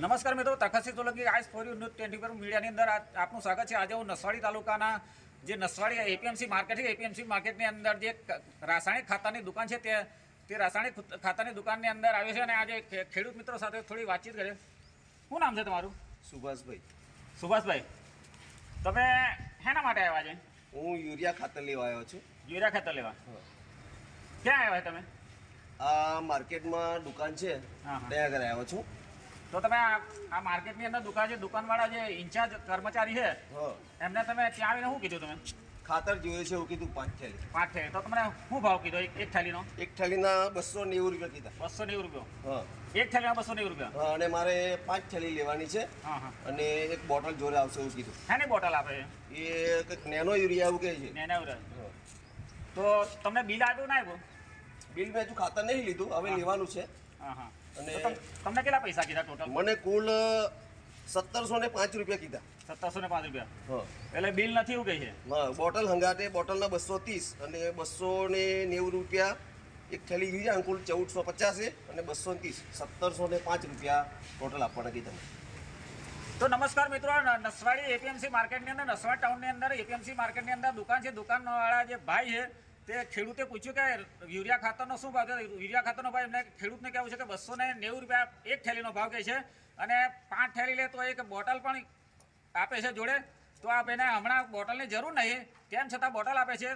નમસ્કાર મિત્રો Takhatsinh Solanki ice for you news twenty four મીડિયાની અંદર આપનું સ્વાગત છે. આજે હું નસવાડી તાલુકાના જે નસવાડી એપીએમસી માર્કેટ છે એપીએમસી માર્કેટની અંદર જે રાસાયણિક ખાતાની દુકાન છે તે તે રાસાયણિક ખુત- ખાતાની દુકાનની અંદર આવ્યો છે અને આજે ખેડૂત મિત્રો સાથે થોડી વાતચીત કરે શું નામ છે તમારું? સુભાષભાઈ. સુભાષભાઈ તમે શેના માટે આવ્યા છે? હું યુરિયા ખાતર લેવા આવ્યો છું. યુરિયા ખાતર લેવા. ક્યાં આવ્યા છે તમે? આ માર્કેટમાં દુકાન છે. ત્યાં આગળ આવ્યો છું. તો તમે આ માર્કેટની અંદર દુકાન છે દુકાનવાળા જે ઇન્ચાર્જ કર્મચારી છે હા. એમને તમે ત્યાં આવીને શું કીધું તમે? ખાતર જોઈએ છે એવું કીધું પાંચ થેલી. પાંચ થેલી. તો તમને શું ભાવ કીધો? એક થેલીનો? એક થેલીના બસો નેવું રૂપિયા કીધા. બસો નેવું રૂપિયા. હા. એક થેલીના બસો નેવું રૂપિયા? હા અને મારે પાંચ થેલી લેવાની છે. હા હા. અને એક બોટલ જોડે આવશે એવું કીધું. શાની બોટલ આપે? છે એ કંઈક નેનો યુરિયા એવું કહે છે. Nano urea. તો તમને બિલ આપ્યું ના આવ્યું બિલ મેં હજુ ખાતર નહીં લીધું હવે લેવાનું છે. હા હા અને- તમને કેટલા પૈસા કીધા ટોટલ મને કુલ સત્તરસો ને પાંચ રૂપિયા કીધા. સત્તરસો ને પાંચ રૂપિયા? હા. એટલે બિલ નથી એવું કહે છે? બોટલ હંગાતે બોટલના બસો ત્રીસ અને બસો ને નેવું રૂપિયા એક થેલી યુરિયા અંકુલ ચૌદસો પચાસ અને બસો ત્રીસ. સત્તરસો ને પાંચ રૂપિયા ટોટલ આપવાના કીધા તો નમસ્કાર મિત્રો નસવાડી એપીએમસી માર્કેટની અંદર નસવાડ ટાઉનની અંદર એપીએમસી માર્કેટની અંદર દુકાન છે. દુકાનવાળા જે ભાઈ છે તે ખેડૂતે પૂછ્યું કે યુરિયા ખાતરનો શું ભાવ છે? યુરિયા ખાતરનો ભાવ એમને ખેડૂતને કહેવું છે કે બસો ને નેવું રૂપિયા એક થેલીનો ભાવ કહે છે અને પાંચ થેલી લે તો એક બોટલ પણ આપે છે જોડે. તો આ ભાઈને હમણાં બોટલની જરૂર નહીં. તેમ છતાં બોટલ આપે છે.